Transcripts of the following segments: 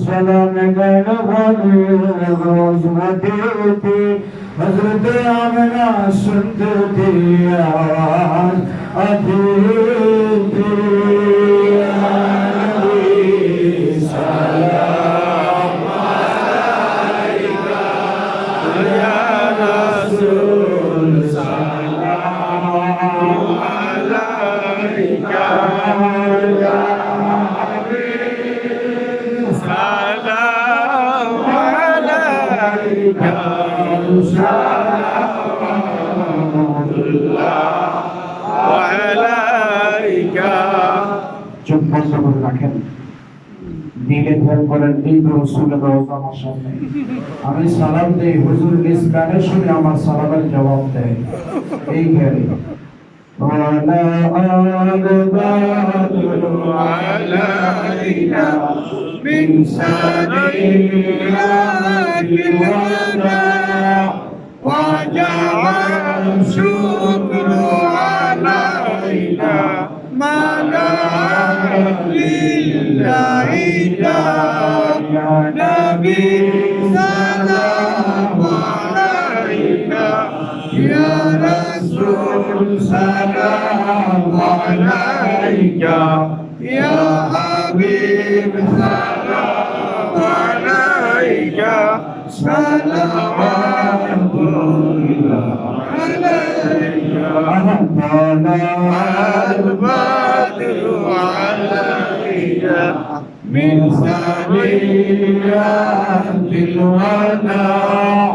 سلام گل بھلے روز مدیتی حضرت آمنہ سنتے تھی آواز ابھی ধ্যান করেন এই তো রসুলের রওজা আমার সামনে আমি সালাম দেই হুজুর নিজ কানে শুনে আমার সালামের জবাব দেয় এই জ্ঞানী ولا أقبل عليك من سبيلك الوداع وجعل الشكر عليك ما دعا لله يا نبي سلام عليك يا رسول سلام عليك يا حبيب سلام عليك صلوات الله عليك طلع البدر عليك من سبيلات الوداع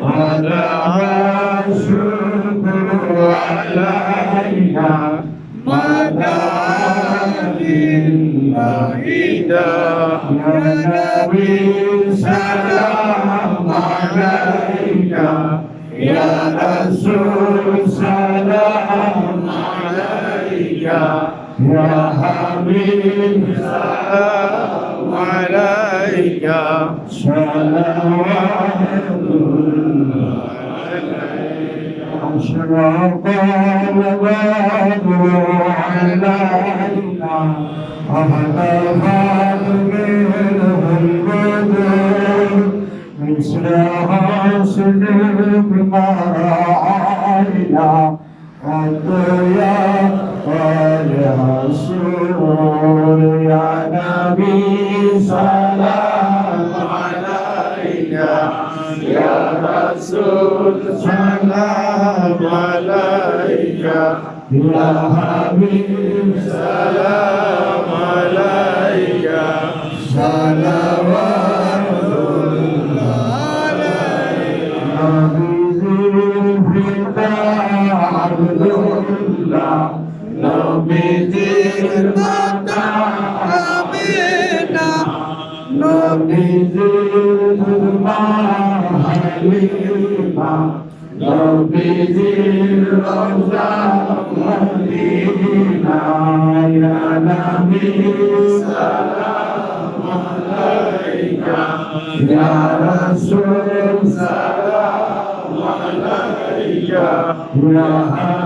ودعا الشكر علينا ما دعا لله يا نبي سلام عليك يا رسول سلام عليك يا حبيب سلام عليك. صلوات الله أشرق البدر علينا وهتفت منه البدر مثل غسل ما رأينا قد يا الرسول يا نبي سلام عليك يا رسول سلام عليك يا حبيب سلام عليك صلوات নবীজির মাতা আমিনা নবীজির মা হালিমা নবীজির রওজা মদিনা। নবী, সালাম ইয়া রাসূল, সালাম ইয়া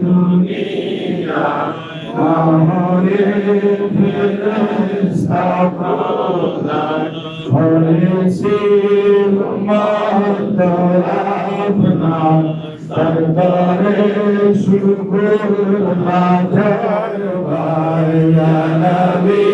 দুনিয়া আমরে ফেরেশতা প্রদান করেছিল মাতরাফনা সরদারে শুকুর হাজার ভাইয়া নবী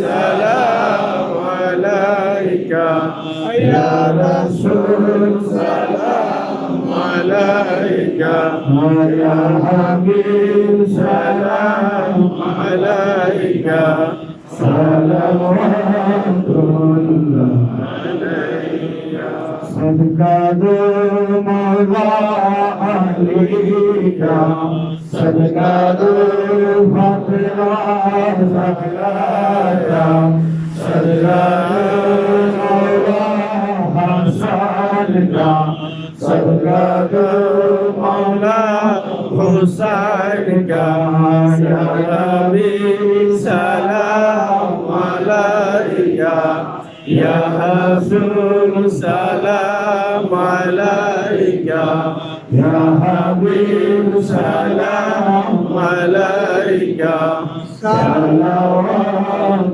সালাম আলাইকা ইয়া রাসূল عليك يا حبيب سلام عليك صلوات الله صدقة دو مولا عليك صدقة صدقة دو مولا حسن अल्लाह मौला हुसैन का या नबी सलाम अलैका या हसन सलाम अलैका يا حبيب سلام عليك. صلوات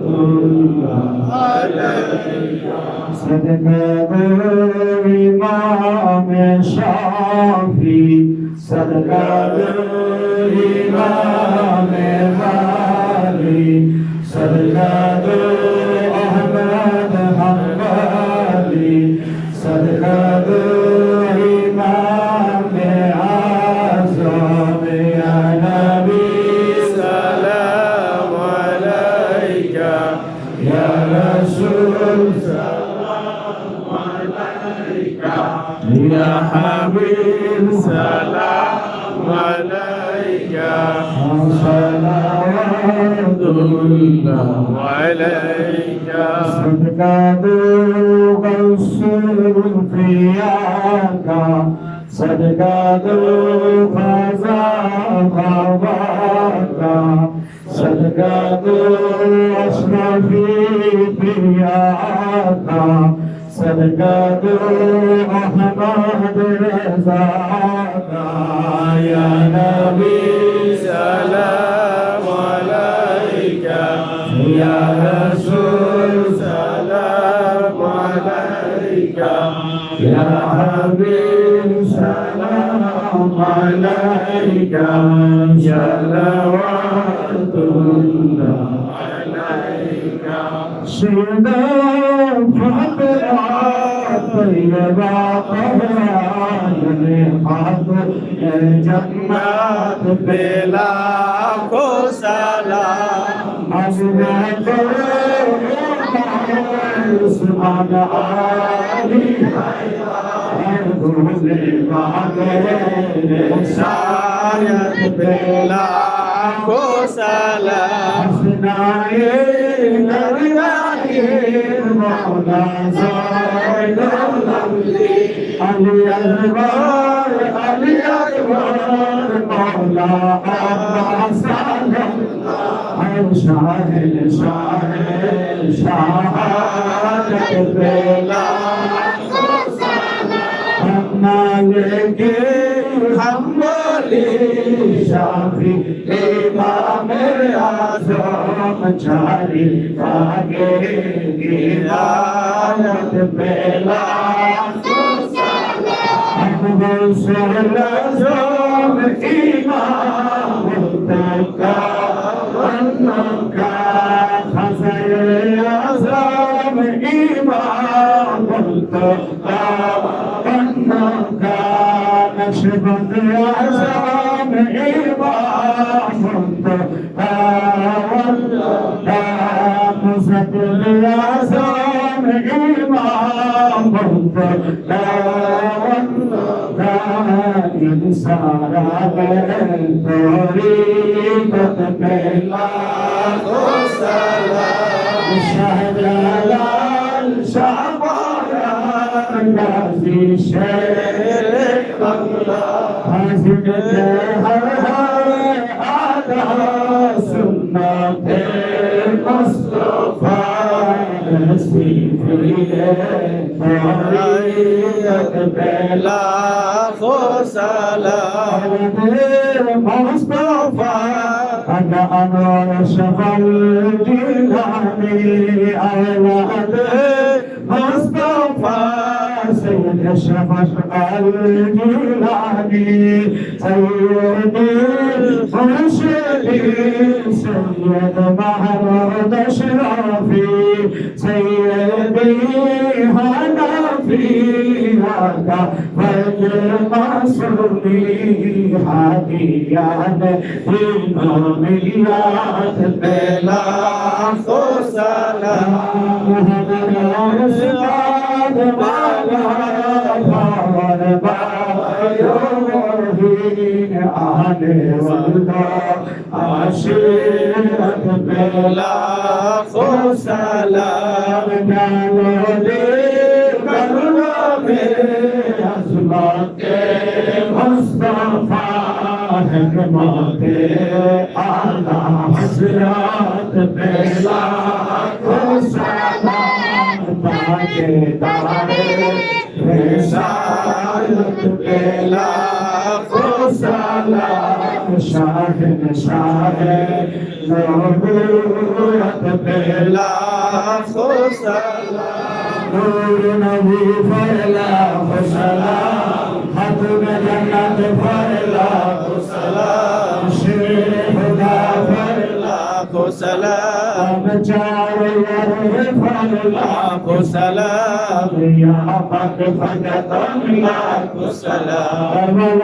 الله عليك صدق إمام شافي صدق إمام غالي صدق فياك. صدقة خزان غواك صدقة أشرف فياك. صدقة أحمد رزاك يا نبي سلام عليك. يا رسول يا حبيب سلام عليك صلوات الله عليك سيدنا فاطمة طيبة قرآن حق الجنات بلا سلام أزمة سبحان علي كل بعدين سعيت بلا كسلا حسنائي نريائي مولا زايد الأملي علي البار علي البار مولا عباس على الشاهد شاهد শাহাদাত বেলা না লেগে হাম বলি শাফি ইমামের আজম চারি আগে গিলায়ত বেলা ইমাম তকা شبك يا سامعي لا والله لا سكن يا سامعي محمد لا والله لا إن غير طريقك بالله سلام شهد لا شهد لا في شيء الله حسبتها على سنة المصطفى بلا خسالة مصطفى أنا أنا شغل جلاني أولاد مصطفى سيد الشفق الجيلاني سيد الخشبي سيد محمد الشرافي سيد هنفي هذا فالمصري حديان إماميات البلاد سلام आने वाला आशीर्वाद पहला खो सलाम जानो दे करुणा में अजमा के मुस्तफा हकमा के आला हजरत पहला खो सलाम ताके तारे رسالت پیلا خو سلام شاہن شاہ نبوت پیلا خو سلام نور نبی پھیلا خو سلام ختم جنت پھیلا خو سلام شیر خدا پھیلا خو سلام چاہ लाखो सलाम या पाक फजतम लाखो सलाम अमर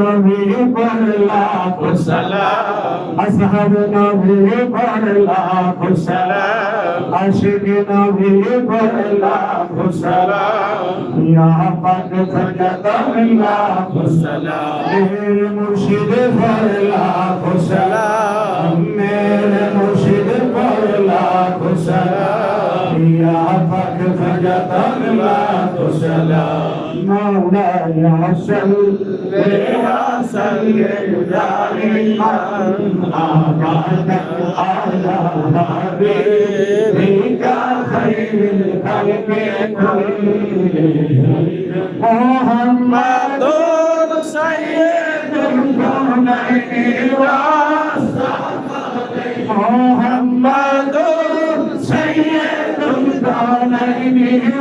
নবী পর lakh اصحابنا بھی پر لاکھ سلام عاشقنا بھی پر لاکھ سلام یا پاک خجدم لاکھ سلام میرے مرشد پر لاکھ سلام میرے مرشد پر لاکھ سلام یا پاک خجدم لاکھ سلام مولاي صل وسلم دائما ابدا على حبيبك خير الخلق كلهم محمد سيد الكونين والثقلين محمد سيد الكونين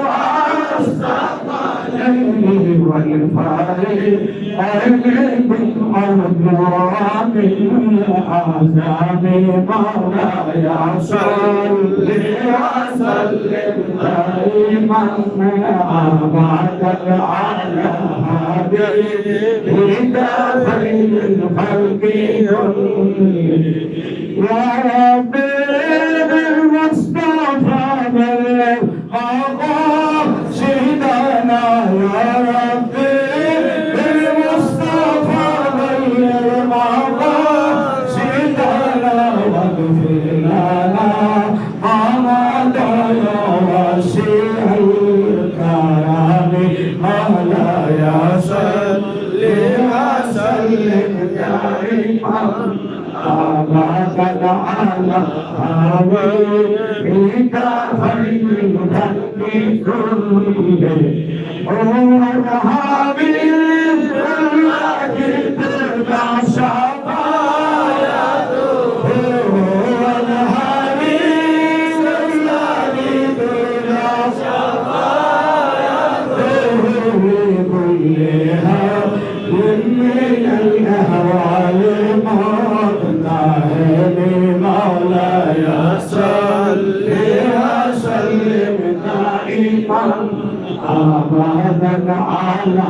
صل وسلم دائما ابدا على حبيبك خير الخلق يا ربي بالمصطفى عمر هابيل أبدا على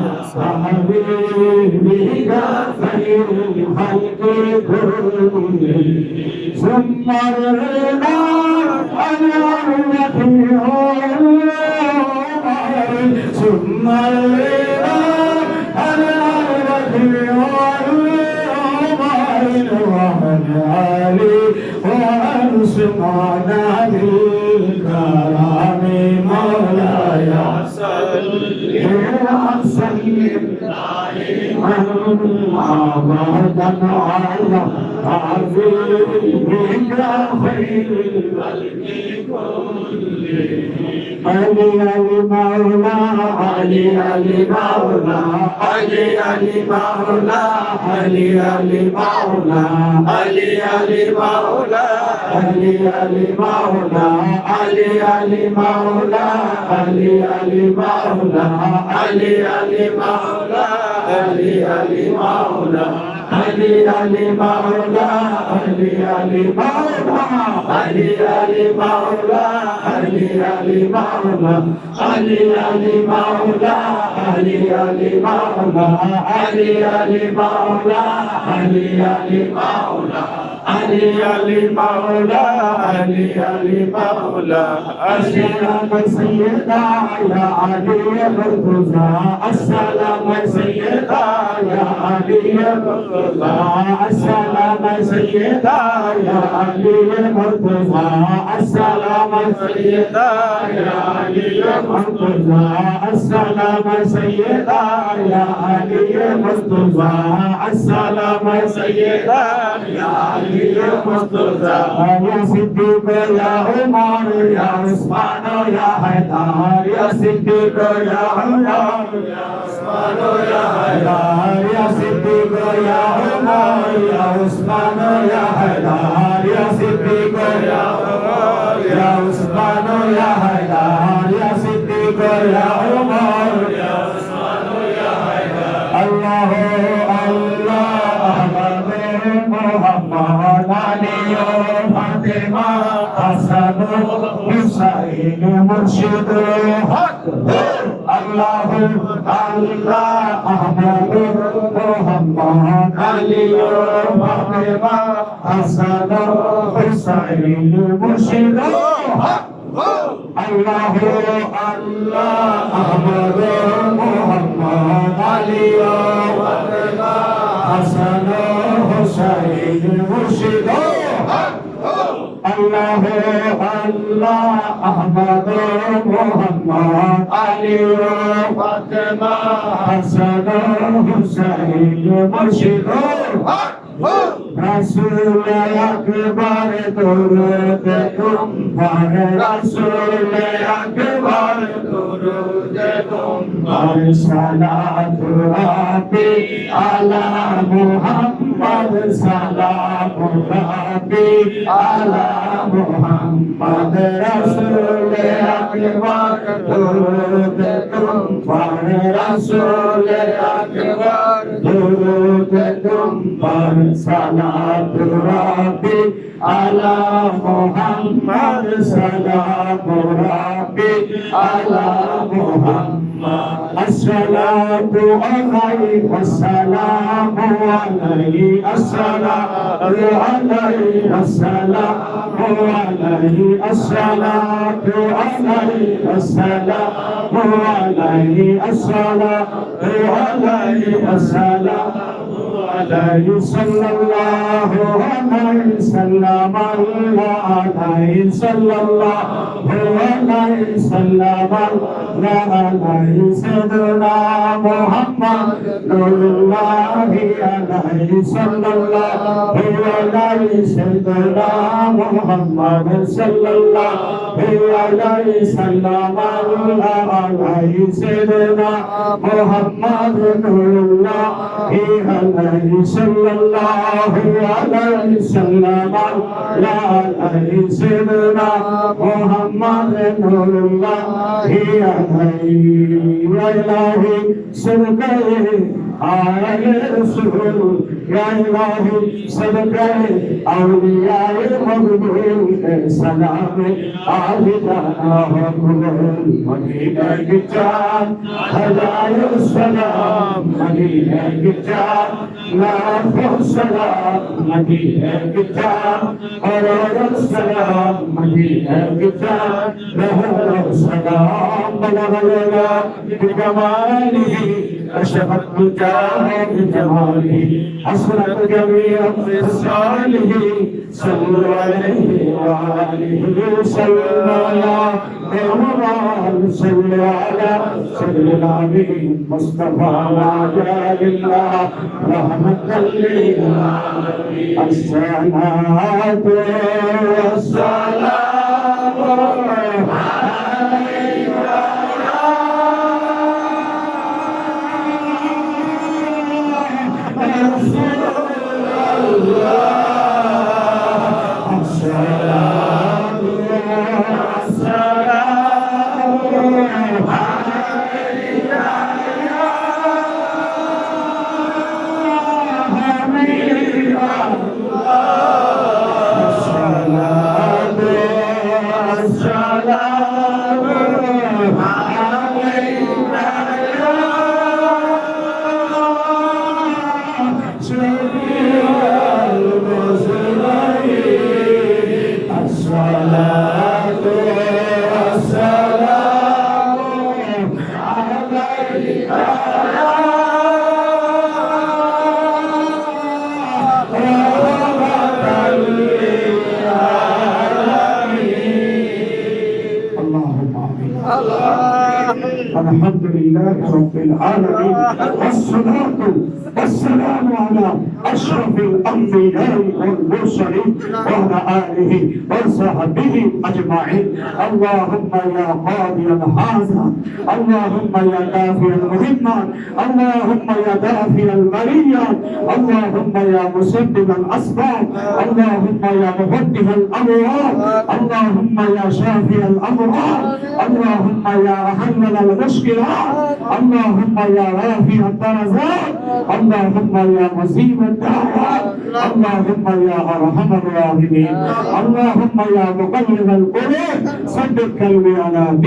حبيبك خير الخلق كلهم ثم الرضا عن التي ثم الرضا I'm Ali Ali Maula Ali Ali Maula Ali Ali Maula Ali Ali Maula Ali Ali Maula Ali Ali Maula Ali Ali Maula Ali Ali Maula Ali Ali Maula Ali Ali Maula علي علي مولا علي علي مولا علي علي مولا علي علي مولا علي علي مولا علي علي مولا علي علي مولا علي علي مولا. علي علي مولا علي علي مولا. السلام سيدا يا علي مرتضى السلام سيدا يا علي مرتضى السلام سيدا يا علي مرتضى السلام سيدا يا علي مرتضى السلام سيدا يا علي مرتضى السلام سيدا يا علي مرتضى يا صديق يا عمر يا عثمان يا حيدر يا صديق يا عمر يا عثمان يا صديق يا عمر يا عثمان يا حيدر يا صديق يا عمر يا عثمان يا حيدر يا صديق يا عمر يا عثمان يا حيدر الله Mohammad Ali ও ফাতেমা হাসান হুসাইন মুর্শিদ হক আল্লাহ আল্লাহ আহমদ মোহাম্মদ আলী ও ফাতেমা হাসান হুসাইন মুর্শিদ আল্লাহ আল্লাহ আহমদ মোহাম্মদ আলী ফাতেমা হাসান হুসাইন মুর্শিদ رسول أكبر درود تم پر رسول أكبر درود تم پر صلاة ربي على محمد صلاة ربي على محمد رسول أكبر درود تم پر رسول أكبر درود পর সালাতু রাব্বি আলা মুহাম্মদ সালাতু রাব্বি আলা মুহাম্মদ আসসালাতু আলাইহি ওয়াসসালামু আলাইহি আসসালাতু আলাইহি ওয়াসসালামু আলাইহি আসসালাতু আলাইহি ওয়াসসালামু আলাইহি আসসালাতু আলাইহি ওয়াসসালামু عليه صلى الله عليه وسلم عليه صلى الله عليه وسلم عليه سيدنا محمد نور الله عليه صلى الله عليه سيدنا محمد صلى الله عليه وسلم عليه سيدنا محمد نور الله عليه صلى الله عليه وسلم عليه سيدنا محمد نور الله عليه الحي والله سبحانه आले रसूल या इलाही सदकाए औलियाए मगबूल के सलाम आलिदाना मकबूल मदीना की चार हजारों सलाम मदीना की चार लाखों सलाम मदीना की चार करोड़ों सलाम मदीना की चार लाखों सलाम बलगलगा बिकमाली أشهدت جاه جمالي حسنت جميع خصاله صلوا عليه وآله وسلم يا مهران صل على سيدنا مصطفى وعلى الله رحمة للعالمين الصلاة والسلام آله وصحبه أجمعين اللهم يا قاضي اللهم يا دافع المهمات اللهم يا دافع البريات اللهم يا مسبب الأسباب اللهم يا مفتح الأمراض اللهم يا شافي الأمراض اللهم يا حلل المشكلات اللهم يا رافع الدرجات اللهم يا مزيد الدعوات اللهم يا ارحم الراحمين اللهم يا مقلب القلوب ثبت على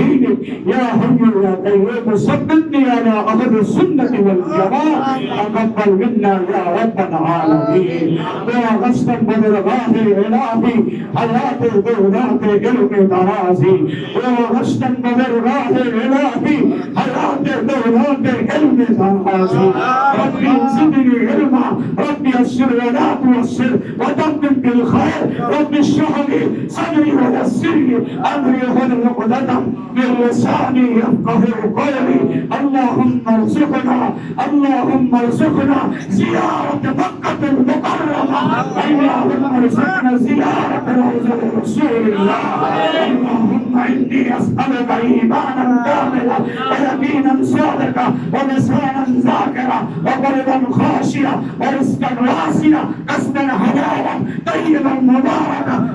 يا حي يا قيوم ثبتني على أهل السنة والجماعه تقبل منا يا رب العالمين. يا غشتا بدرغاه الهي حياه الدولات علم دراسي يا غشتا بدرغاه الهي حياه الدولات علم دراسي ربي زدني علما ربي يسر ولا توسر وتمم بالخير. ربي اشرح لي صدري ويسر لي أمري واحلل عقدة من لساني يفقه قولي اللهم ارزقنا اللهم ارزقنا زيارة مكة المكرمة. اللهم ارزقنا زيارة روضة رسول الله. اللهم إني أسألك ايمانا كاملا ويقينا صادقا ولسانا ذاكرا وقلبا خاشعا ورزقا واسعا قصدا حلالا طيبا مباركا.